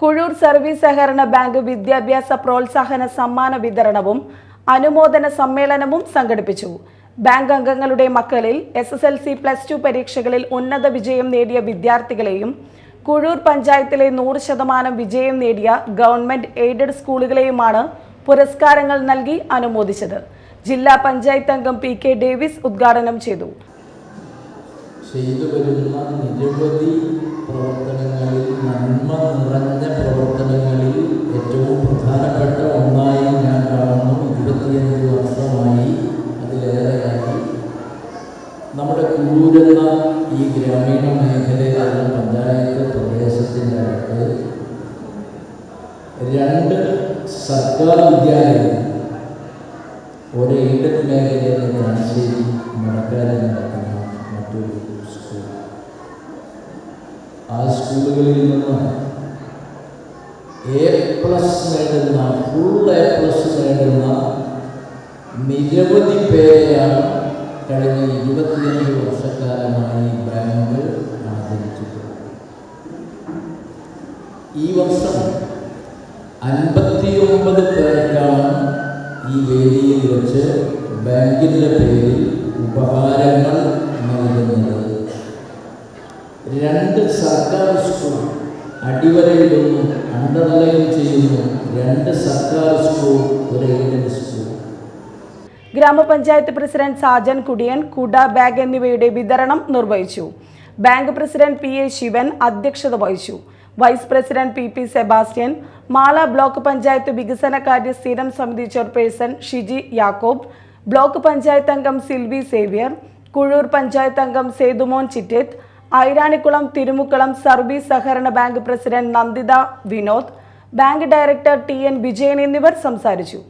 Kuzhur service സഹകരണ bank വിദ്യാഭ്യാസ പ്രോത്സാഹന സമ്മാന വിതരണവും അനുമോദന സമ്മേളനവും സംഘടിപ്പിച്ചു. ബാങ്ക് അംഗങ്ങളുടെ മക്കളിൽ S S L C plus two പരീക്ഷകളിൽ ഉന്നത വിജയം നേടിയ വിദ്യാർത്ഥികളെയും കുഴൂർ പഞ്ചായത്തിലെ നൂറ് ശതമാനം വിജയം നേടിയ ഗവൺമെന്റ് എയ്ഡഡ് സ്കൂളുകളെയുമാണ് പുരസ്കാരങ്ങൾ നൽകി അനുമോദിച്ചത്. ജില്ലാ പഞ്ചായത്ത് അംഗം പി കെ ഡേവിസ് ഉദ്ഘാടനം ചെയ്തു. നമ്മുടെ കൂരുന്ന ഈ ഗ്രാമീണ മേഖലയിലുള്ള പഞ്ചായത്ത് പ്രദേശത്തിന്റെ അടുത്ത് രണ്ട് സർക്കാർ വിദ്യാലയങ്ങൾ ഒരു എയ്ഡഡ് മേഖലയിലെ താമശ്ശേരി മണക്കാരിൽ നടക്കുന്ന മറ്റൊരു സ്കൂൾ ആ സ്കൂളുകളിൽ നിന്ന് എ പ്ലസ് നേടുന്ന ഫുൾ എ പ്ലസ് നേടുന്ന നിരവധി പേരെയാണ് കഴിഞ്ഞ ഇരുപത്തിയഞ്ച് വർഷക്കാലമായി ബാങ്ക് ആദരിച്ചിട്ടുള്ളത് ഈ വർഷം അൻപത്തിയൊമ്പത് പേർക്കാണ് ഈ വേദിയിൽ വെച്ച് ബാങ്കിന്റെ പേരിൽ ഉപഹാരങ്ങൾ നൽകുന്നത്. രണ്ട് സർക്കാർ സ്കൂൾ അടിവരയിടുന്നു അണ്ടർലൈൻ ചെയ്യുന്നു രണ്ട് സർക്കാർ സ്കൂൾ ഒരു എയ്ഡഡ് ഗ്രാമപഞ്ചായത്ത് പ്രസിഡന്റ് സാജൻ കുടിയൻ കുട ബാഗ് എന്നിവയുടെ വിതരണം നിർവഹിച്ചു. Bank president P A Sivan അധ്യക്ഷത വഹിച്ചു. Vice president P P Sebastian Mala block panchayat വികസന കാര്യ സ്ഥിരം സമിതി ചെയർപേഴ്സൺ ഷിജി യാക്കോബ് ബ്ലോക്ക് പഞ്ചായത്ത് അംഗം സിൽവി സേവ്യർ കുഴൂർ പഞ്ചായത്ത് അംഗം സേതുമോൻ ചിറ്റേത്ത് ഐരാണിക്കുളം തിരുമുക്കളം സർവീസ് സഹകരണ bank president Nanditha Vinod bank director T N Vijayan എന്നിവർ സംസാരിച്ചു.